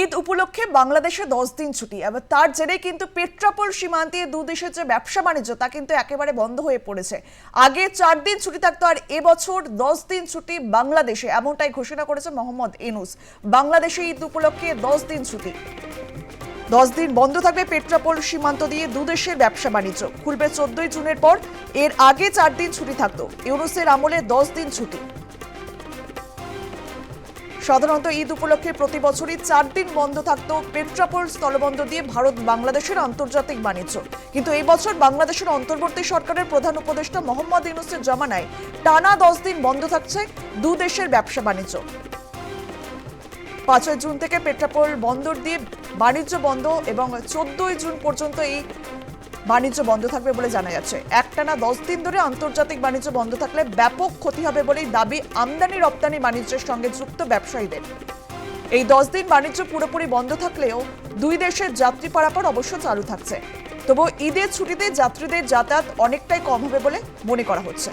ঈদ উপলক্ষে বাংলাদেশে দশ দিন ছুটি। এবার তার জেরে কিন্তু পেট্রাপোল সীমান্তে দু দেশের যে ব্যবসা বাণিজ্য, তা কিন্তু একেবারে বন্ধ হয়ে পড়েছে। আগে চার দিন ছুটি থাকতো আর এবছর দশ দিন ছুটি বাংলাদেশে, এমনটাই ঘোষণা করেছে মোহাম্মদ ইনুস। বাংলাদেশে ঈদ উপলক্ষে দশ দিন ছুটি। দশ দিন বন্ধ থাকবে পেট্রাপোল সীমান্ত দিয়ে দু দেশের ব্যবসা বাণিজ্য। খুলবে চোদ্দই জুনের পর এর আগে চার দিন ছুটি থাকতো। ইউনুসের আমলে দশ দিন ছুটি। সাধারণত ঈদ উপলক্ষে প্রতি বছরই চার দিন বন্ধ থাকতো পেট্রাপোল স্থলবন্দর দিয়ে ভারত বাংলাদেশের আন্তর্জাতিক বাণিজ্য। কিন্তু এই বছর বাংলাদেশের অন্তর্বর্তী সরকারের প্রধান উপদেষ্টা মোহাম্মদ ইউনুসের জামানায় টানা দশ দিন বন্ধ থাকছে দু দেশের ব্যবসা বাণিজ্য। পাঁচই জুন থেকে পেট্রাপোল বন্দর দিয়ে বাণিজ্য বন্ধ এবং চোদ্দই জুন পর্যন্ত এই বাণিজ্য বন্ধ থাকবে বলে জানা যাচ্ছে। একটানা দশ দিন ধরে আন্তর্জাতিক বাণিজ্য বন্ধ থাকলে ব্যাপক ক্ষতি হবে বলেই দাবি আমদানি রপ্তানি বাণিজ্যের সঙ্গে যুক্ত ব্যবসায়ীদের। এই দশ দিন বাণিজ্য পুরোপুরি বন্ধ থাকলেও দুই দেশের যাত্রী পারাপার অবশ্য চালু থাকছে। তবু ঈদের ছুটিতে যাত্রীদের যাতায়াত অনেকটাই কম হবে বলে মনে করা হচ্ছে।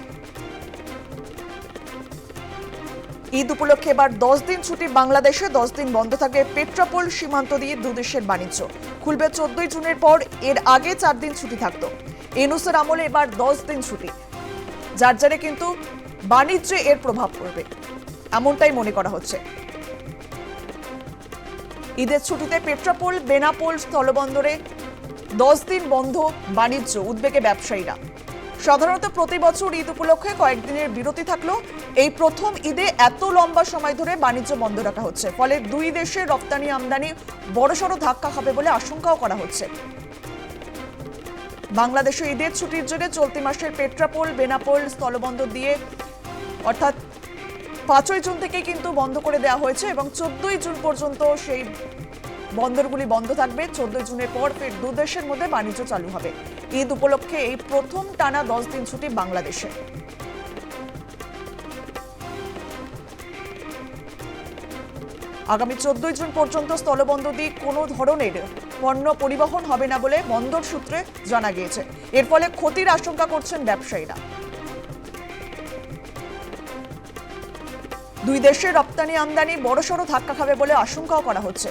ঈদ উপলক্ষে এবার দশ দিন ছুটি বাংলাদেশে, দশ দিন বন্ধ থাকবে পেট্রাপোল সীমান্ত দিয়ে দুদেশের বাণিজ্য। খুলবে চোদ্দই জুনের পর এর আগে চার দিন ছুটি থাকতো। এনুসের আমলে এবার দশ দিন ছুটি। যার যারে কিন্তু বাণিজ্যে এর প্রভাব পড়বে। এমনটাই মনে করা হচ্ছে। ঈদের ছুটিতে পেট্রাপোল, বেনাপোল স্থলবন্দরে দশ দিন বন্ধ বাণিজ্য উদ্বেগে ব্যবসায়ীরা। সাধারণত প্রতি বছর ঈদ উপলক্ষে কয়েকদিনের বিরতি থাকলেও এই প্রথম ঈদে এত লম্বা সময় ধরে বাণিজ্য বন্ধ রাখা হচ্ছে। ফলে দুই দেশের রপ্তানি আমদানি বড়সড় ধাক্কা খাবে বলে আশঙ্কাও করা হচ্ছে। বাংলাদেশে ঈদের ছুটির জন্য চলতি মাসের পেট্রাপোল, বেনাপোল স্থলবন্দর দিয়ে অর্থাৎ পাঁচই জুন থেকে কিন্তু বন্ধ করে দেওয়া হয়েছে এবং চোদ্দই জুন পর্যন্ত সেই বন্দরগুলি বন্ধ থাকবে। চোদ্দ জুনের পর ফের দু দেশের মধ্যে বাণিজ্য চালু হবে। ঈদ উপলক্ষে এই প্রথম টানা দশ দিন ছুটি বাংলাদেশে। আগামী চোদ্দই জুন পর্যন্ত স্থলবন্দর দিয়ে কোনো ধরনের পণ্য পরিবহন হবে না বলে বন্দর সূত্রে জানা গিয়েছে। এর ফলে ক্ষতির আশঙ্কা করছেন ব্যবসায়ীরা। দুই দেশের রপ্তানি আমদানি বড়সড় ধাক্কা খাবে বলে আশঙ্কাও করা হচ্ছে।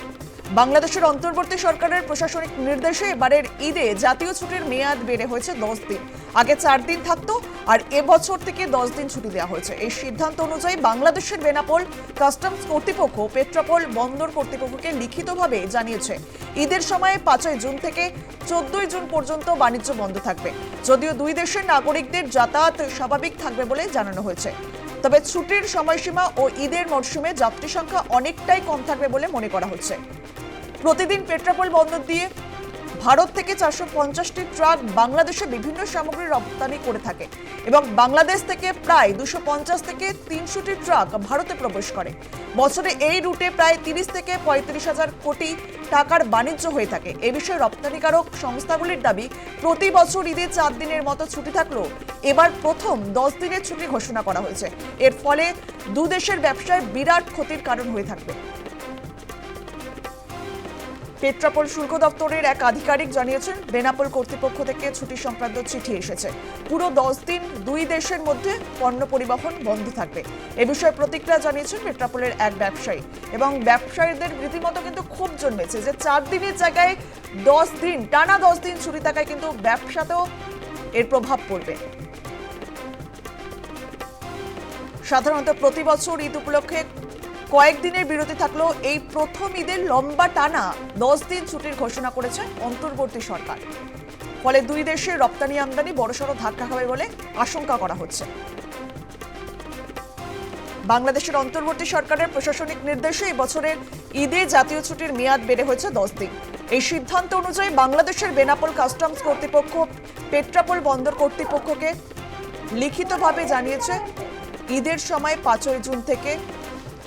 বাংলাদেশের অন্তর্বর্তী সরকারের প্রশাসনিক নির্দেশে এবারের ঈদে জাতীয় ছুটির মেয়াদ বেড়ে হয়েছে দশ দিন। আগে চার দিন থাকতো, আর এবছর থেকে দশ দিন ছুটি দেওয়া হয়েছে। এই সিদ্ধান্ত অনুযায়ী বাংলাদেশের বেনাপোল কাস্টমস কর্তৃপক্ষ, পেট্রাপোল বন্দর কর্তৃপক্ষকে লিখিতভাবে জানিয়েছে, ঈদের সময়ে পাঁচই জুন থেকে চোদ্দই জুন পর্যন্ত বাণিজ্য বন্ধ থাকবে। যদিও দুই দেশের নাগরিকদের যাতায়াত স্বাভাবিক থাকবে বলে জানানো হয়েছে। তবে ছুটির সময়সীমা ও ঈদের মরশুমে যাত্রী সংখ্যা অনেকটাই কম থাকবে বলে মনে করা হচ্ছে। প্রতিদিন পেট্রাপোল বন্দর দিয়ে ভারত থেকে চারশো পঞ্চাশটি ট্রাক বাংলাদেশে বিভিন্ন সামগ্রী রপ্তানি করে থাকে এবং বাংলাদেশ থেকে প্রায় দুশো পঞ্চাশ থেকে তিনশোটি ট্রাক ভারতে প্রবেশ করে। বছরে এই রুটে প্রায় তিরিশ থেকে পঁয়ত্রিশ হাজার কোটি টাকার বাণিজ্য হয়ে থাকে। এ বিষয়ে রপ্তানিকারক সংস্থাগুলির দাবি, প্রতি বছর ঈদে চার দিনের মতো ছুটি থাকলেও এবার প্রথম দশ দিনের ছুটি ঘোষণা করা হয়েছে। এর ফলে দু দেশের ব্যবসায় বিরাট ক্ষতির কারণ হয়ে থাকবে। পেট্রাপোল শুল্ক দপ্তরের এক আধিকারিক জানিয়েছেন, বেনাপোল কর্তৃপক্ষ থেকে ছুটি সংক্রান্ত চিঠি এসেছে। পুরো দশ দিন দুই দেশের মধ্যে পণ্য পরিবহন বন্ধ থাকবে। এ বিষয়ে প্রতিক্রিয়া জানিয়েছেন পেট্রাপোলের এক ব্যবসায়ী এবং ব্যবসায়ীদের রীতিমতো কিন্তু খুব জন্মেছে যে চার দিনের জায়গায় দশ দিন, টানা দশ দিন ছুটি থাকায় কিন্তু ব্যবসাতেও এর প্রভাব পড়বে। সাধারণত প্রতি বছর ঈদ উপলক্ষে কয়েকদিনের বিরতি থাকলেও এই প্রথম ঈদের লম্বা টানা দশ দিন ছুটির ঘোষণা করেছে অন্তর্বর্তী সরকার। ফলে দুই দেশের রপ্তানি আমদানি বড়সড় ধাক্কা হবে বলে আশঙ্কা করা হচ্ছে। বাংলাদেশের অন্তর্বর্তী সরকারের প্রশাসনিক নির্দেশে এই বছরের ঈদে জাতীয় ছুটির মেয়াদ বেড়ে হয়েছে দশ দিন। এই সিদ্ধান্ত অনুযায়ী বাংলাদেশের বেনাপোল কাস্টমস কর্তৃপক্ষ, পেট্রাপোল বন্দর কর্তৃপক্ষকে লিখিতভাবে জানিয়েছে, ঈদের সময় পাঁচই জুন থেকে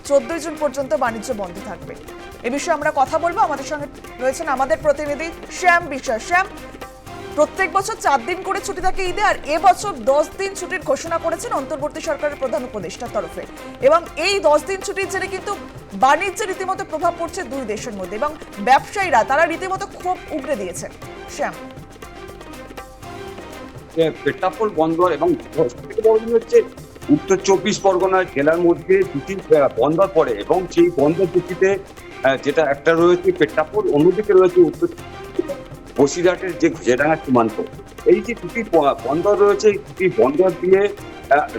চোদ্দই জুন পর্যন্ত বাণিজ্য বন্ধ থাকবে। এ বিষয়ে আমরা কথা বলব। আমাদের সঙ্গে রয়েছেন আমাদের প্রতিনিধি শ্যাম বিশ্বাস শ্যাম, প্রত্যেক বছর চার দিন করে ছুটি থাকে ঈদে আর এবছর দশ দিন ছুটির ঘোষণা করেছেন অন্তর্বর্তী সরকারের প্রধান উপদেষ্টার তরফে। এবং এই দশ দিন ছুটির জেরে কিন্তু বাণিজ্যে রীতিমতো প্রভাব পড়ছে দুই দেশের মধ্যে এবং ব্যবসায়ীরা তারা রীতিমতো ক্ষোভ উগড়ে দিয়েছেন শ্যাম। পেট্রাপোল বন্দর এবং হচ্ছে উত্তর চব্বিশ পরগনা জেলার মধ্যে দুটি বন্দর পড়ে এবং সেই বন্দর দুটিতে যেটা একটা রয়েছে পেট্টাপুর অন্যদিকে রয়েছে উত্তর বসিরহাটের যে ঘেরাডাঙ্গা সীমান্ত। এই যে দুটি বন্দর রয়েছে, এই দুটি বন্দর দিয়ে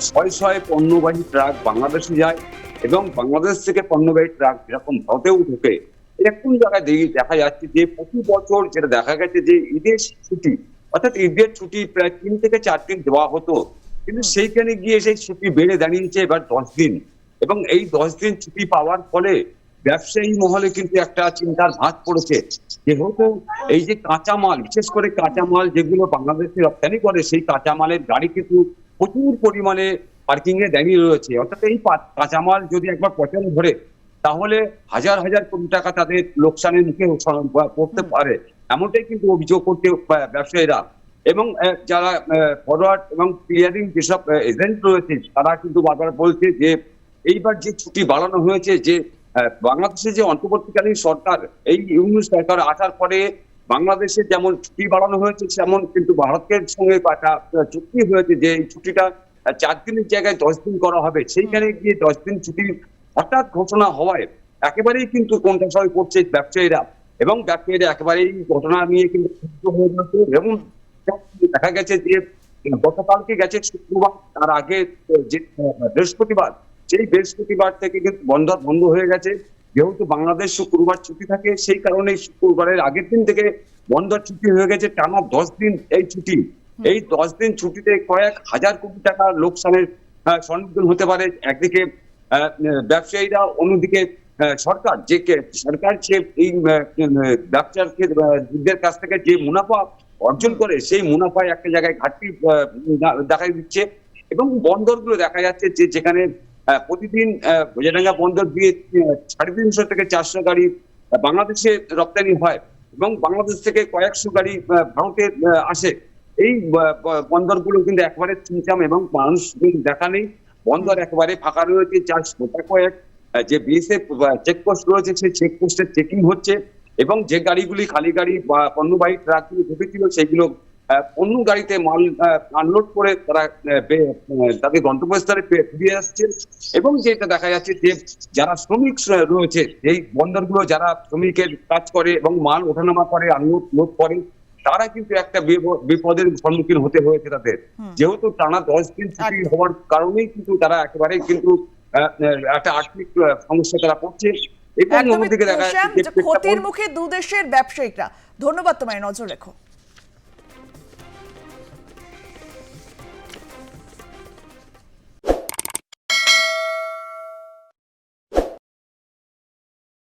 শয়ে শয়ে পণ্যবাহী ট্রাক বাংলাদেশে যায় এবং বাংলাদেশ থেকে পণ্যবাহী ট্রাক যেরকম ভারতেও ঢোকে, এরকম জায়গায় দেখা যাচ্ছে যে প্রতি বছর যেটা দেখা গেছে যে ঈদের ছুটি, অর্থাৎ ঈদের ছুটি প্রায় তিন থেকে চার দিন দেওয়া হতো। কিন্তু সেইখানে গিয়ে সেই ছুটি বেড়ে দাঁড়িয়েছে এবার দশ দিন। এবং এই দশ দিন ছুটি পাওয়ার ফলে ব্যবসায়ী মহলে কিন্তু একটা চিন্তার ভাত পড়েছে। যেহেতু এই যে কাঁচামাল বিশেষ করে কাঁচামাল যেগুলো বাংলাদেশে রপ্তানি করে সেই কাঁচামালের গাড়ি কিন্তু প্রচুর পরিমাণে পার্কিং এ দাঁড়িয়ে রয়েছে। অর্থাৎ এই কাঁচামাল যদি একবার পচন ধরে তাহলে হাজার হাজার কোটি টাকা তাদের লোকসানের মুখে পড়তে পারে। এমনটাই কিন্তু অভিযোগ করতে ব্যবসায়ীরা। এবং যারা ফরওয়ার্ড এবং ক্লিয়ারিং যেসব এজেন্ট রয়েছে তারা কিন্তু বারবার বলছে যে এইবার যে ছুটি বাড়ানো হয়েছে যে বাংলাদেশে যে অন্তর্বর্তীকালীন সরকার এই ইউনিট সরকার আসার পরে বাংলাদেশে যেমন ছুটি বাড়ানো হয়েছে তেমন কিন্তু ভারতের সঙ্গে একটা চুক্তি হয়েছে যে এই ছুটিটা চার দিনের জায়গায় দশ দিন করা হবে। সেইখানে গিয়ে দশ দিন ছুটি হঠাৎ ঘোষণা হওয়ায় একেবারেই কিন্তু কোনটা সবাই করছে ব্যবসায়ীরা। এবং ব্যবসায়ীরা একেবারেই ঘটনা নিয়ে কিন্তু হয়ে এবং দেখা গেছে যে গতকালকে গেছে শুক্রবার তার আগে যে বৃহস্পতিবার সেই বৃহস্পতিবার থেকে কিন্তু বন্ধ বন্ধ হয়ে গেছে। যেহেতু বাংলাদেশ শুক্রবার ছুটি থাকে সেই কারণে শুক্রবারের আগের দিন থেকে বন্ধ ছুটি হয়ে গেছে। টানা দশ দিন এই ছুটি। এই দশ দিন ছুটিতে কয়েক হাজার কোটি টাকা লোকসানের সম্মুখীন হতে পারে। একদিকে ব্যবসায়ীরা অন্যদিকে সরকার। যে সরকার যে এই ব্যবসায়ীদের কাছ থেকে যে মুনাফা অর্জন করে সেই মুনাফায় একটা জায়গায় ঘাটতি দেখা দিচ্ছে এবং বন্দরগুলো দেখা যাচ্ছে যে যেখানে প্রতিদিন ভোজাডাঙ্গা বন্দর দিয়ে সাড়ে তিনশো থেকে চারশো গাড়ি বাংলাদেশে রপ্তানি হয় এবং বাংলাদেশ থেকে কয়েকশো গাড়ি ভারতে আসে। এই বন্দরগুলো কিন্তু একবারে চিনচাম এবং মানুষ দেখা নেই। বন্দর একবারে ফাঁকা রয়েছে যার গোটা কয়েক যে বিএসএফ চেকপোস্ট রয়েছে সেই চেকপোস্টের চেকিং হচ্ছে। এবং যে গাড়িগুলি খালি গাড়ি বা পণ্যবাহী ট্রাকগুলি ঢুকেছিল সেগুলো অন্য গাড়িতে মাল আনলোড করে তারা তাদের গন্তব্যস্থলে ফিরে আসছে। এবং যেটা দেখা যাচ্ছে যে যারা শ্রমিক রয়েছে এই বন্দরগুলো যারা শ্রমিকের কাজ করে এবং মাল ওঠানামা করে আনলোড লোড করে তারা কিন্তু একটা বিপদের সম্মুখীন হতে হয়েছে তাদের। যেহেতু টানা দশ দিন ছুটি হওয়ার কারণেই কিন্তু তারা একেবারে কিন্তু একটা আর্থিক সমস্যা তারা পড়ছে। ক্ষতির মুখে দু দেশের ব্যবসায়িকরা। ধন্যবাদ তোমায় নজর রেখো।